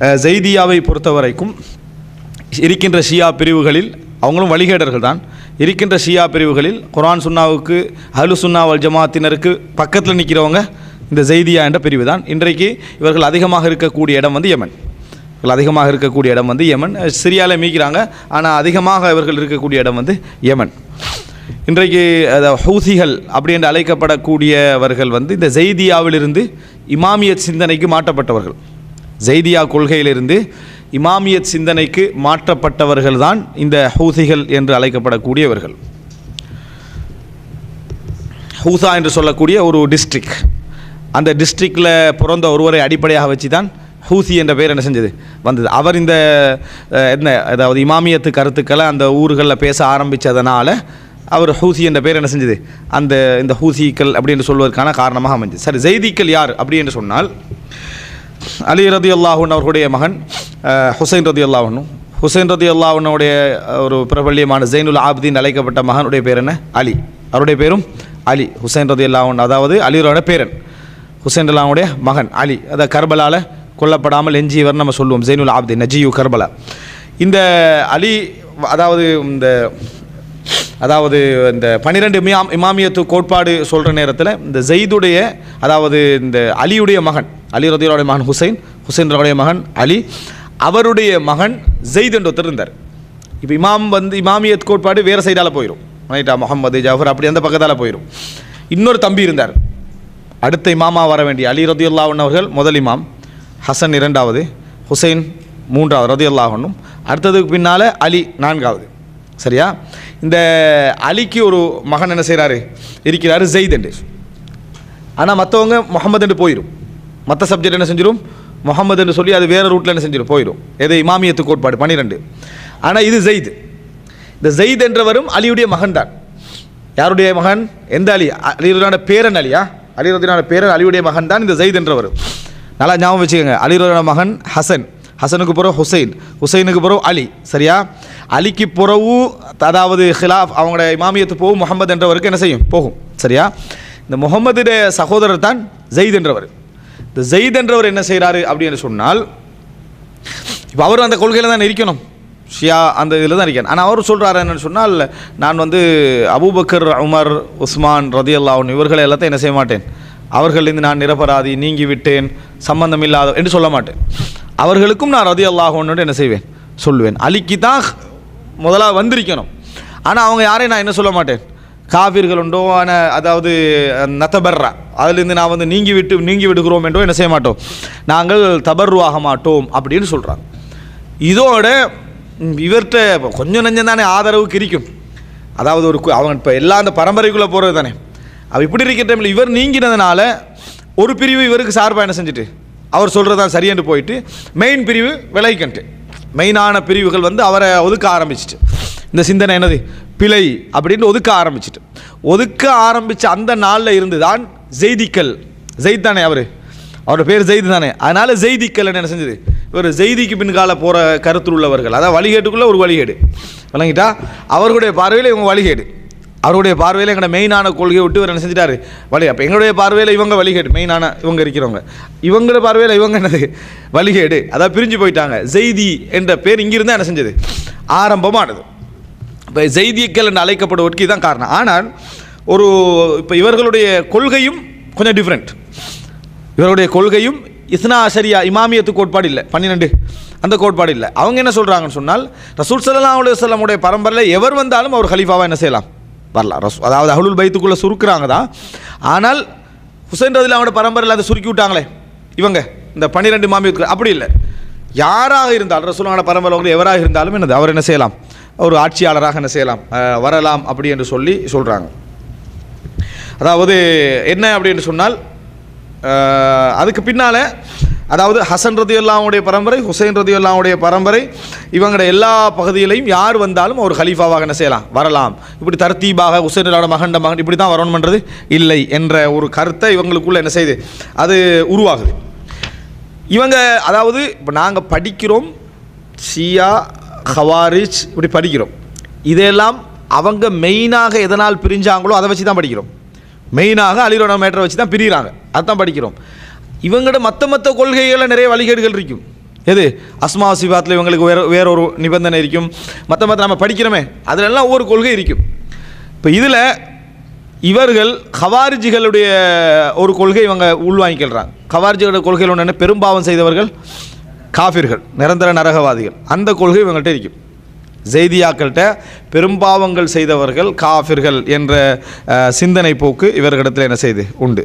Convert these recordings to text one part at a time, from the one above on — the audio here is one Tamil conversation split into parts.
ஜெய்தியாவை பொறுத்த வரைக்கும் இருக்கின்ற ஷியா பிரிவுகளில் அவங்களும் வழிகேடர்கள் தான் இருக்கின்ற ஷியா பிரிவுகளில் குரான் சுன்னாவுக்கு அலு சுன்னா வல் ஜமாத்தினருக்கு பக்கத்தில் நிற்கிறவங்க இந்த ஜெய்தியா என்ற பிரிவு தான் இன்றைக்கு இவர்கள் அதிகமாக இருக்கக்கூடிய இடம் வந்து யமன். இவர்கள் அதிகமாக இருக்கக்கூடிய இடம் வந்து யமன். சிரியாவில் மீக்கிறாங்க ஆனால் அதிகமாக இவர்கள் இருக்கக்கூடிய இடம் வந்து யமன். இன்றைக்கு ஹூசிகள் அப்படி என்று அழைக்கப்படக்கூடியவர்கள் வந்து இந்த ஜெய்தியாவிலிருந்து இமாமியத் சிந்தனைக்கு மாற்றப்பட்டவர்கள். ஜெய்தியா கொள்கையிலிருந்து இமாமியத் சிந்தனைக்கு மாற்றப்பட்டவர்கள்தான் இந்த ஹூசிகள் என்று அழைக்கப்படக்கூடியவர்கள். ஹூசா என்று சொல்லக்கூடிய ஒரு டிஸ்ட்ரிக் அந்த டிஸ்ட்ரிக்டில் பிறந்த ஒருவரை அடிப்படையாக வச்சு தான் ஹூசி என்ற பெயர் என்ன செஞ்சது? வந்தது. அவர் இந்த என்ன அதாவது இமாமியத்து கருத்துக்களை அந்த ஊர்களில் பேச ஆரம்பித்ததுனால அவர் ஹூசி என்ற பேர் என்ன செஞ்சது? அந்த இந்த ஹூசிக்கள் அப்படி என்று சொல்வதற்கான காரணமாக அமைஞ்சது. சரி ஜெய்திக்கள் யார் அப்படி என்று சொன்னால் அலி ரதி அல்லாஹூன் அவர்களுடைய மகன் ஹுசைன் ரதி அல்லாஹனும் ஹுசைன் ரதி அல்லாஹனுடைய ஒரு பிரபல்யமான ஜெயினுல் ஆப்தின் அழைக்கப்பட்ட மகனுடைய பேர் என்ன? அலி. அவருடைய பேரும் அலி. ஹுசைன் ரதி அல்லாஹன் அதாவது அலியோட பேரன். ஹுசைன் அல்லாவுடைய மகன் அலி. அதை கர்பலால் கொல்லப்படாமல் எஞ்சியவர் நம்ம சொல்லுவோம் ஜெயினுல் ஆப்தீன் நஜியு கர்பலா. இந்த அலி அதாவது இந்த அதாவது இந்த பன்னிரெண்டு இமாம் இமாமியத்து கோட்பாடு சொல்கிற நேரத்தில் இந்த ஜெயிதுடைய அதாவது இந்த அலியுடைய மகன் அலி ரதியோடைய மகன் ஹுசைன் ஹுசைன் ரவுடைய மகன் அலி அவருடைய மகன் ஜெயித் என்று ஒருத்தர் இருந்தார். இப்போ இமாம் வந்து இமாமியத் கோட்பாடு வேறு சைடால் போயிடும் ரைட்டா முகமது ஜாஃபர் அப்படி அந்த பக்கத்தால் போயிடும் இன்னொரு தம்பி இருந்தார். அடுத்த இமாமா வர வேண்டிய அலி ரதியுல்லாஹன் அவர்கள் முதல் இமாம் ஹசன் இரண்டாவது ஹுசைன் மூன்றாவது ரதியுல்லாஹனும் அடுத்ததுக்கு பின்னால் அலி நான்காவது. சரியா? இந்த அலிக்கு ஒரு மகன் என்ன செய்கிறாரு இருக்கிறாரு ஜெயித் என்று. ஆனால் மற்றவங்க முகமது என்று போயிடும் மற்ற சப்ஜெக்ட் என்ன செஞ்சிடும் முகமது என்று சொல்லி அது வேறு ரூட்டில் என்ன செஞ்சிடும் போயிடும் எது? இமாமியத்து கோட்பாடு பன்னிரெண்டு. ஆனால் இது ஜெயித். இந்த ஜெயித் என்றவரும் அலியுடைய மகன் தான் யாருடைய மகன்? எந்த அலி? அலிருதான பேரன் அலியா? அலிரதினான பேரன் அலியுடைய மகன் தான் இந்த ஜெயித் என்றவர் நல்லா ஞாபகம் வச்சுக்கோங்க. அலிரதான மகன் ஹசன். ஹசனுக்கு பிறகு ஹுசைன். ஹுசைனுக்கு பிறகு அலி. சரியா? அலிக்கு புறவு அதாவது ஹிலாஃப் அவங்களோட இமாமியத்து போகும் முகமது என்றவருக்கு என்ன செய்யும்? போகும். சரியா? இந்த முகமதுடைய சகோதரர் தான் ஜெயித் என்றவர். இந்த ஜெயித் என்றவர் என்ன செய்கிறாரு அப்படின்னு சொன்னால் இப்போ அவர் அந்த கொள்கையில் தான் இருக்கணும். ஷியா அந்த இதில் தான் இருக்கேன் ஆனால் அவர் சொல்கிறாரு என்னன்னு சொன்னால் நான் வந்து அபூபக்கர் உமர் உஸ்மான் ரதி அல்லாஹன் இவர்களை எல்லாத்தையும் என்ன செய்ய மாட்டேன். அவர்களிருந்து நான் நிரபராதி நீங்கி விட்டேன் சம்பந்தம் இல்லாத என்று சொல்ல மாட்டேன். அவர்களுக்கும் நான் ரதி அல்லாஹோன்னு என்ன செய்வேன்? சொல்லுவேன். அலிக்கு தான் முதலாக வந்திருக்கணும். ஆனால் அவங்க யாரையும் நான் என்ன சொல்ல மாட்டேன்? காவிர்கள் உண்டோ ஆனால் அதாவது நத்தபர்ரா அதுலேருந்து நான் வந்து நீங்கி விட்டு நீங்கி விடுகிறோம் என்றோ என்ன செய்ய மாட்டோம்? நாங்கள் தபர்ருவாக மாட்டோம் அப்படின்னு சொல்கிறாங்க இதோட இவர்கிட்ட கொஞ்சம் நஞ்சம் தானே ஆதரவு கிரிக்கும். அதாவது ஒரு கு- அவங்க இப்போ எல்லா அந்த பரம்பரைக்குள்ளே போகிறது தானே. அவ இப்படி இருக்கிற டைமில் இவர் நீங்கினதுனால ஒரு பிரிவு இவருக்கு சார்பாக என்ன செஞ்சுட்டு? அவர் சொல்கிறது தான் சரியென்று போயிட்டு மெயின் பிரிவு விலகிக்கன்ட்டு. மெயினான பிரிவுகள் வந்து அவரை ஒதுக்க ஆரம்பிச்சிட்டு. இந்த சிந்தனை என்னது? பிழை அப்படின்னு ஒதுக்க ஆரம்பிச்சிட்டு. ஒதுக்க ஆரம்பித்த அந்த நாளில் இருந்து தான் ஜெய்திக்கல் ஜெயித் தானே அவர்? அவரோட பேர் ஜெயித் தானே அதனால் ஜெய்திக்கல் என்ன செஞ்சது? இவர் ஜெய்திக்கு பின்கால போகிற கருத்தில் உள்ளவர்கள். அதாவது வழிகேட்டுக்குள்ளே ஒரு வழிகேடு. விளங்கிட்டா? அவர்களுடைய பார்வையில் இவங்க வழிகேடு. அவருடைய பார்வையில் எங்களோட மெயினான கொள்கையை விட்டு இவர் என்ன செஞ்சிட்டாரு? வழி அப்போ எங்களுடைய பார்வையில் இவங்க வழிகேடு மெயினான இவங்க இருக்கிறவங்க. இவங்களோட பார்வையில் இவங்க என்னது? வழிகேடு. அதாவது பிரிஞ்சு போயிட்டாங்க. ஜெய்தி என்ற பேர் இங்கிருந்து என்ன செஞ்சது? ஆரம்பமானது. இப்போ ஜெய்தியக்கள் என்று அழைக்கப்படுவதற்கு இதுதான் காரணம். ஆனால் ஒரு இப்போ இவர்களுடைய கொள்கையும் கொஞ்சம் டிஃப்ரெண்ட் இவருடைய கொள்கையும் இஸ்னா அஷரியா இமாமியத்து கோட்பாடு இல்லை. பன்னிரெண்டு. அந்த கோட்பாடு இல்லை. அவங்க என்ன சொல்கிறாங்கன்னு சொன்னால் ரசூல் சல்லா அலுவலமுடைய பரம்பரையில் எவர் வந்தாலும் அவர் ஹலீஃபாவாக என்ன செய்யலாம்? வரலாம். ரசு அதாவது அஹ்லுல் பைத்துக்குள்ளே சுருக்குறாங்க தான் ஆனால் ஹுசைன் ரதில் அவனோட பரம்பரையில் அதை சுருக்கி விட்டாங்களே இவங்க இந்த பன்னிரெண்டு மாமியத்துக்கு அப்படி இல்லை. யாராக இருந்தாலும் ரசூலான பரம்பரை வந்து எவராக இருந்தாலும் என்னது? அவர் என்ன செய்யலாம்? ஒரு ஆட்சியாளராக என்ன செய்யலாம்? வரலாம் அப்படி என்று சொல்லி சொல்கிறாங்க அதாவது என்ன அப்படின்னு சொன்னால் அதுக்கு பின்னால் அதாவது ஹசன் ரதி அல்லாவுடைய பரம்பரை ஹுசைன் ரதி அல்லாவுடைய பரம்பரை இவங்களுடைய எல்லா பகுதியிலையும் யார் வந்தாலும் ஒரு ஹலீஃபாவாக என்ன செய்யலாம்? வரலாம். இப்படி தர்த்தீபாக ஹுசைன் அல்லாவோட மகண்ட மகன் இப்படி தான் வரணும்ன்றது இல்லை என்ற ஒரு கருத்தை இவங்களுக்குள்ள என்ன செய்யுது அது உருவாகுது. இவங்க அதாவது இப்போ நாங்கள் படிக்கிறோம் ஷியா ஹவாரிஜ் இப்படி படிக்கிறோம். இதெல்லாம் அவங்க மெயினாக எதனால் பிரிஞ்சாங்களோ அதை வச்சு தான் படிக்கிறோம். மெயினாக அலிரோட மேட்டரை வச்சு தான் பிரிகிறாங்க அதுதான் படிக்கிறோம். இவங்கட மற்ற மற்ற கொள்கைகளில் நிறைய வழிகேடுகள் இருக்கும். எது? அஸ்மா சிவாத்தில் இவங்களுக்கு வேற வேற ஒரு நிபந்தனை இருக்கும். மற்ற மற்ற நம்ம படிக்கிறோமே அதிலெல்லாம் ஒவ்வொரு கொள்கை இருக்கும். இப்போ இதில் இவர்கள் ஹவாரிஜிகளுடைய ஒரு கொள்கை இவங்க உள்வாங்கிக்கிறாங்க ஹவாரிஜிகளுடைய கொள்கையில் ஒன்று என்ன? பெரும்பாவம் செய்தவர்கள் காஃபிர்கள் நிரந்தர நரகவாதிகள். அந்த கொள்கை இவங்கள்ட்ட இருக்கும். ஜெய்தியாக்கள்கிட்ட பெரும்பாவங்கள் செய்தவர்கள் காஃபிர்கள் என்ற சிந்தனை போக்கு இவர்களிடத்தில் என்ன செய்து? உண்டு.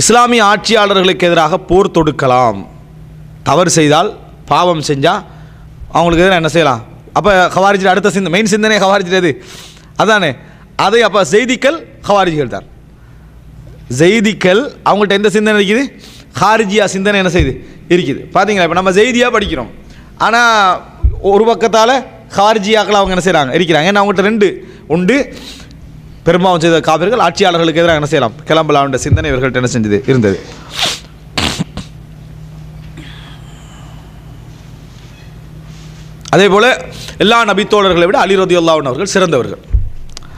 இஸ்லாமிய ஆட்சியாளர்களுக்கு எதிராக போர் தொடுக்கலாம். தவறு செய்தால் பாவம் செஞ்சால் அவங்களுக்கு எதிராக என்ன செய்யலாம்? அப்போ ஹவாரிஜி அடுத்த சிந்த மெயின் சிந்தனை ஹவாரிஜி எது? அதானே. அதை அப்போ செய்திகள் ஹவாரிஜிகள் தான். செய்திக்கள் அவங்கள்ட்ட எந்த சிந்தனை இருக்குது? ஹாரிஜியா சிந்தனை என்ன செய்யுது இருக்குது. பார்த்தீங்களா இப்போ நம்ம செய்தியாக படிக்கிறோம். ஆனால் ஒரு பக்கத்தால் ஹாரிஜியாக்கள் அவங்க என்ன செய்கிறாங்க இருக்கிறாங்க. ஏன்னா அவங்கள்ட்ட ரெண்டு உண்டு. பெரும்பாவம் செய்த காவிர்கள் ஆட்சியாளர்களுக்கு எதிராக என்ன செய்யலாம்? கிளம்பலாம்ன்ற சிந்தனை இவர்கள்ட்ட என்ன செஞ்சது? இருந்தது. அதே போல் எல்லா நபித்தோழர்களை விட அலி ரதியுல்லாவின் அவர்கள் சிறந்தவர்கள்.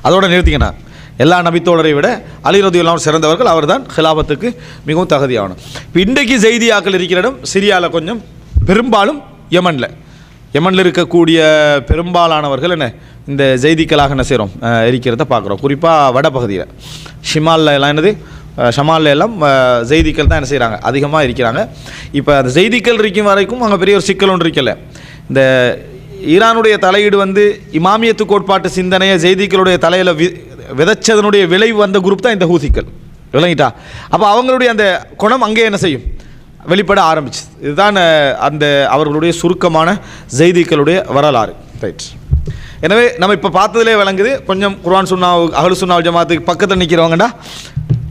அதோட நிறுத்திக்கினார் எல்லா நபித்தோழரை விட அலிரதி ரதியுல்லாவும் சிறந்தவர்கள். அவர்தான் ஹிலாபத்துக்கு மிகவும் தகுதியானவர். இப்போ இன்றைக்கு செய்தியாக்கள் இருக்கிற இடம் சிரியாவில் கொஞ்சம் பெரும்பாலும் யமனில். யமனில் இருக்கக்கூடிய பெரும்பாலானவர்கள் என்ன இந்த ஜெய்திக்களாக என்ன செய்கிறோம் அஹ், இருக்கிறத பார்க்குறோம். குறிப்பாக வடபகுதியில். ஷிமாலில் எல்லாம் என்னது? ஷமாலில் எல்லாம் அஹ், ஜெய்திக்கள் தான் என்ன செய்கிறாங்க அதிகமாக இருக்கிறாங்க. இப்போ அந்த ஜெய்திக்கள் இருக்கும் வரைக்கும் அங்கே பெரிய ஒரு சிக்கல் ஒன்று இருக்கல இந்த ஈரானுடைய தலையீடு வந்து இமாமியத்து கோட்பாட்டு சிந்தனையை ஜெய்திக்களுடைய தலையில் வி விதைச்சதனுடைய விளைவு வந்த குரூப் தான் இந்த ஹூசிக்கள் விளங்கிட்டா? அப்போ அவங்களுடைய அந்த குணம் அங்கே என்ன செய்யும்? வெளிப்பட ஆரம்பிச்சு இதுதான் அந்த அவர்களுடைய சுருக்கமான ஜெய்திக்களுடைய வரலாறு. ரைட் எனவே நம்ம இப்போ பார்த்ததுலே விளங்குது கொஞ்சம் குர்ஆன் சுன்னா அகலு சுன்னா ஜமாத்துக்கு பக்கத்தில் நிற்கிறவங்கடா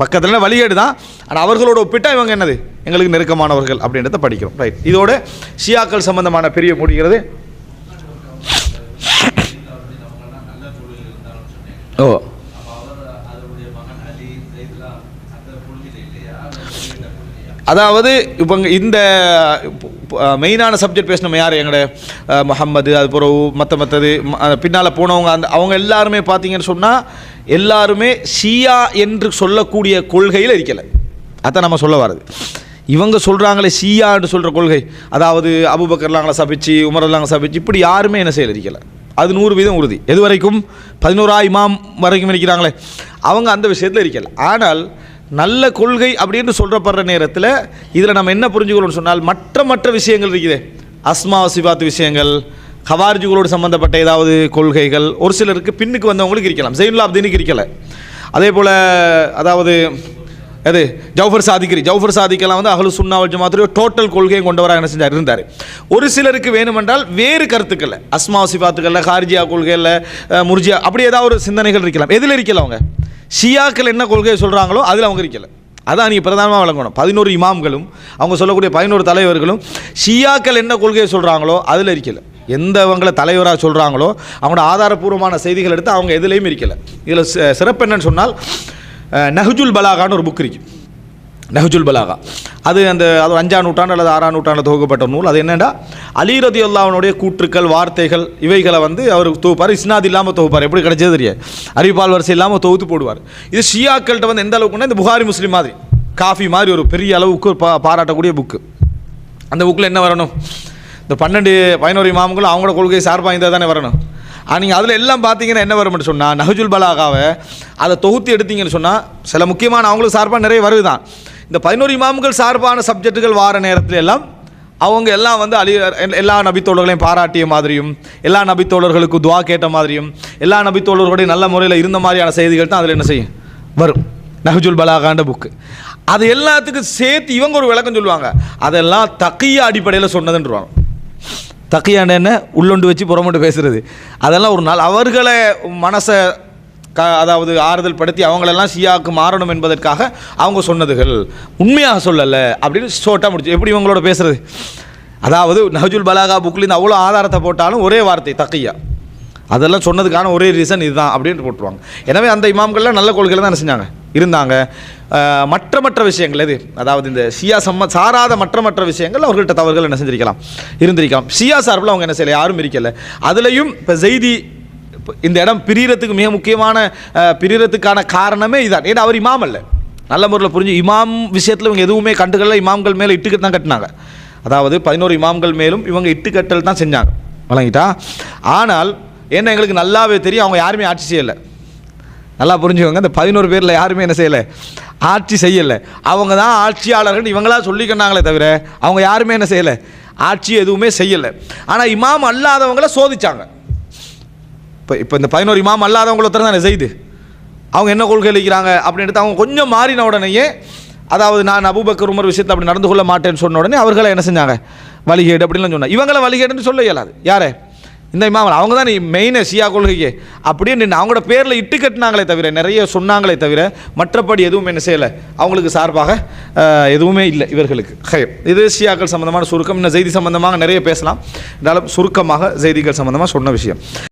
பக்கத்தில் வழிகேடு தான். ஆனால் அவர்களோட ஒப்பிட்டா இவங்க என்னது? எங்களுக்கு நெருக்கமானவர்கள் அப்படின்றத படிக்கிறோம். ரைட் இதோட ஷியாக்கள் சம்பந்தமான பிரிய முடிகிறது. ஓ. அதாவது இப்போ இந்த மெயினான சப்ஜெக்ட் பேசினோம் யார்? எங்களோட முகம்மது முஹம்மது அது பிறகு மற்ற மற்றது பின்னால் போனவங்க அந்த அவங்க எல்லாருமே பார்த்தீங்கன்னு சொன்னால் எல்லாருமே ஷியா என்று சொல்லக்கூடிய கொள்கையில் இருக்கலை. அதான் நம்ம சொல்ல வர்றது. இவங்க சொல்கிறாங்களே ஷியான்னு சொல்கிற கொள்கை. அதாவது அபுபக்கர்லாங்களை சபிச்சு உமர்லாங்க சபிச்சு இப்படி யாருமே என்ன செய்யல இருக்கலை. அது நூறு வீதம் உறுதி. எது வரைக்கும் பதினோரா இமாம் வரைக்கும் இருக்கிறாங்களே. அவங்க அந்த விஷயத்தில் இருக்கல. ஆனால் நல்ல கொள்கை அப்படின்னு சொல்கிறப்படுற நேரத்தில் இதில் நம்ம என்ன புரிஞ்சுக்கணும்னு சொன்னால் மற்ற மற்ற விஷயங்கள் இருக்குது. அஸ்மா சிபாத் விஷயங்கள் ஹவார்ஜிகளோடு சம்மந்தப்பட்ட ஏதாவது கொள்கைகள் ஒரு சிலருக்கு பின்னுக்கு வந்தவங்களுக்கு இருக்கலாம். ஜெயினுல்லா அப்படின்னு இருக்கலை. அதே போல் அதாவது அது ஜவுஃபர் சாதிக்கிரி. ஜவுஃபர் சாதிக்கெல்லாம் வந்து அகலு சுன்னாவல் ஜமாத்துடைய டோட்டல் கொள்கையை கொண்டவராக என்ன செஞ்சார்? இருந்தார். ஒரு சிலருக்கு வேணுமென்றால் வேறு கருத்துக்களை அஸ்மா சிபாத்துக்களில் ஹாரிஜியா கொள்கையில் முர்ஜியா அப்படி ஏதாவது ஒரு சிந்தனைகள் இருக்கலாம். எதில் இருக்கல அவங்க? ஷியாக்கள் என்ன கொள்கையை சொல்கிறாங்களோ அதில் அவங்க இருக்கல அதான் நீங்கள் பிரதானமாக வழங்கணும் பதினோரு இமாம்களும் அவங்க சொல்லக்கூடிய பதினோரு தலைவர்களும் ஷியாக்கள் என்ன கொள்கையை சொல்கிறாங்களோ அதில் இருக்கல எந்த அவங்கள தலைவராக சொல்கிறாங்களோ அவங்களோட ஆதாரபூர்வமான செய்திகள் எடுத்து அவங்க எதுலேயும் இருக்கல இதில் சிறப்பு என்னன்னு சொன்னால் நஹ்ஜுல் பலாகான்னு ஒரு புக் இருக்குது நஹ்ஜுல் பலாகா. அது அந்த அது அஞ்சாம் நூற்றாண்டு அல்லது ஆறாம் நூற்றாண்டு தொகுக்கப்பட்ட நூல். அது என்னென்னா அலி ரதியுல்லாவுடைய கூற்றுக்கள் வார்த்தைகள் இவைகளை வந்து அவர் தொகுப்பார். இஸ்னாத் இல்லாமல் தொகுப்பார். எப்படி கிடைச்சது தெரியாது. அறிவிப்பால் வரிசை இல்லாமல் தொகுத்து போடுவார். இது ஷியாக்கள்கிட்ட வந்து எந்த அளவுக்குன்னா இந்த புகாரி முஸ்லீம் மாதிரி. காஃபி மாதிரி ஒரு பெரிய அளவுக்கு பா பாராட்டக்கூடிய புக்கு அந்த புக்கில் என்ன வரணும்? இந்த பன்னெண்டு பதினோரு மாமங்களும் அவங்களோட கொள்கை சார்பாக இருந்தால் தானே வரணும். நீங்கள் அதில் எல்லாம் பார்த்தீங்கன்னா என்ன வரும்னு சொன்னால் நஹஜுல் பலாகாவை அதை தொகுத்து எடுத்தீங்கன்னு சொன்னால் சில முக்கியமான அவங்களுக்கு சார்பாக நிறைய வருது தான் இந்த பதினோரு இமாம்கள் சார்பான சப்ஜெக்ட்டுகள் வார நேரத்தில் எல்லாம் அவங்க எல்லாம் வந்து அலி எல்லா நபித்தோழர்களையும் பாராட்டிய மாதிரியும் எல்லா நபித்தோழர்களுக்கு துவா கேட்ட மாதிரியும் எல்லா நபித்தோழர்களுடைய நல்ல முறையில் இருந்த மாதிரியான செய்திகள் தான் அதில் என்ன செய்யும்? வரும். நஹஜுல் பலாகாண்ட புக்கு அது எல்லாத்துக்கும் சேர்த்து இவங்க ஒரு விளக்கம் சொல்லுவாங்க. அதெல்லாம் தக்கிய அடிப்படையில் சொன்னதுன்றவாங்க. தக்கியாண்ட என்ன உள்ளொண்டு வச்சு புறமொண்டு பேசுகிறது அதெல்லாம் ஒரு நாள் அவர்களை மனசை க அதாவது ஆறுதல் படுத்தி அவங்களெல்லாம் ஷியாவுக்கு மாறணும் என்பதற்காக அவங்க சொன்னதுகள். உண்மையாக சொல்லலை அப்படின்னு ஷோட்டாக முடிச்சு எப்படி இவங்களோட பேசுகிறது அதாவது நஹஜுல் பலாகா புக்லேருந்து அவ்வளோ ஆதாரத்தை போட்டாலும் ஒரே வார்த்தை தக்கியா. அதெல்லாம் சொன்னதுக்கான ஒரே ரீசன் இதுதான் அப்படின்ட்டு போட்டுருவாங்க. எனவே அந்த இமாம்கள்லாம் நல்ல கொள்கையில் தான் என்ன செஞ்சாங்க? இருந்தாங்க. மற்ற மற்ற விஷயங்கள் எது? அதாவது இந்த ஷியா சம்ம சாராத மற்ற மற்ற விஷயங்கள் அவர்கள்ட்ட தவறுகள் என்ன செஞ்சிருக்கலாம்? இருந்திருக்கலாம். ஷியா சார்பில் அவங்க என்ன செய்யலை? யாரும் இருக்கல அதுலேயும் இப்போ செய்தி இந்த இடம் பிரியறதுக்கு மிக முக்கியமான பிரியறதுக்கான காரணமே இதான். ஏன்னா அவர் இமாம் அல்ல. நல்ல முறையில் புரிஞ்சு இமாம் விஷயத்தில் இவங்க எதுவுமே கண்டுகளில் இமாம்கள் மேலே இட்டுக்கட்டு தான் கட்டினாங்க. அதாவது பதினோரு இமாம்கள் மேலும் இவங்க இட்டுக்கட்டல் தான் செஞ்சாங்க. வழங்கிட்டா? ஆனால் ஏன்னா எங்களுக்கு நல்லாவே தெரியும் அவங்க யாருமே ஆட்சி செய்யலை. நல்லா புரிஞ்சுக்கோங்க இந்த பதினோரு பேரில் யாருமே என்ன செய்யலை? ஆட்சி செய்யலை. அவங்க தான் ஆட்சியாளர்கள் இவங்களா சொல்லிக்கினாங்களே தவிர அவங்க யாருமே என்ன செய்யலை? ஆட்சி எதுவுமே செய்யலை. ஆனால் இமாம் அல்லாதவங்கள சோதிச்சாங்க. இப்போ இப்போ இந்த பதினோரு இமாம் அல்லாதவங்கள ஒருத்தர் தானே செய்து அவங்க என்ன கொள்கை அளிக்கிறாங்க அப்படின்ட்டு அவங்க கொஞ்சம் மாறின உடனேயே அதாவது நான் அபுபக்கர் உமர் விஷயத்தை அப்படி நடந்து கொள்ள மாட்டேன்னு சொன்ன உடனே அவர்களை என்ன செஞ்சாங்க? வழிகேடு அப்படின்லாம் சொன்னாங்க. இவங்களை வழிகேடுன்னு சொல்ல இயலாது. யாரே? இந்த இமாமல் அவங்க தான் மெயினே ஷியா கொள்கைக்கு. அப்படியே நின்று அவங்களோட பேரில் இட்டு கட்டினாங்களே தவிர நிறைய சொன்னாங்களே தவிர மற்றபடி எதுவும் என்ன செய்யலை. அவங்களுக்கு சார்பாக எதுவுமே இல்லை இவர்களுக்கு. ஹயர் இது ஷியாக்கள் சம்மந்தமான சுருக்கம். இன்னும் செய்தி சம்மந்தமாக நிறைய பேசலாம். இருந்தாலும் சுருக்கமாக செய்திகள் சம்மந்தமாக சொன்ன விஷயம்.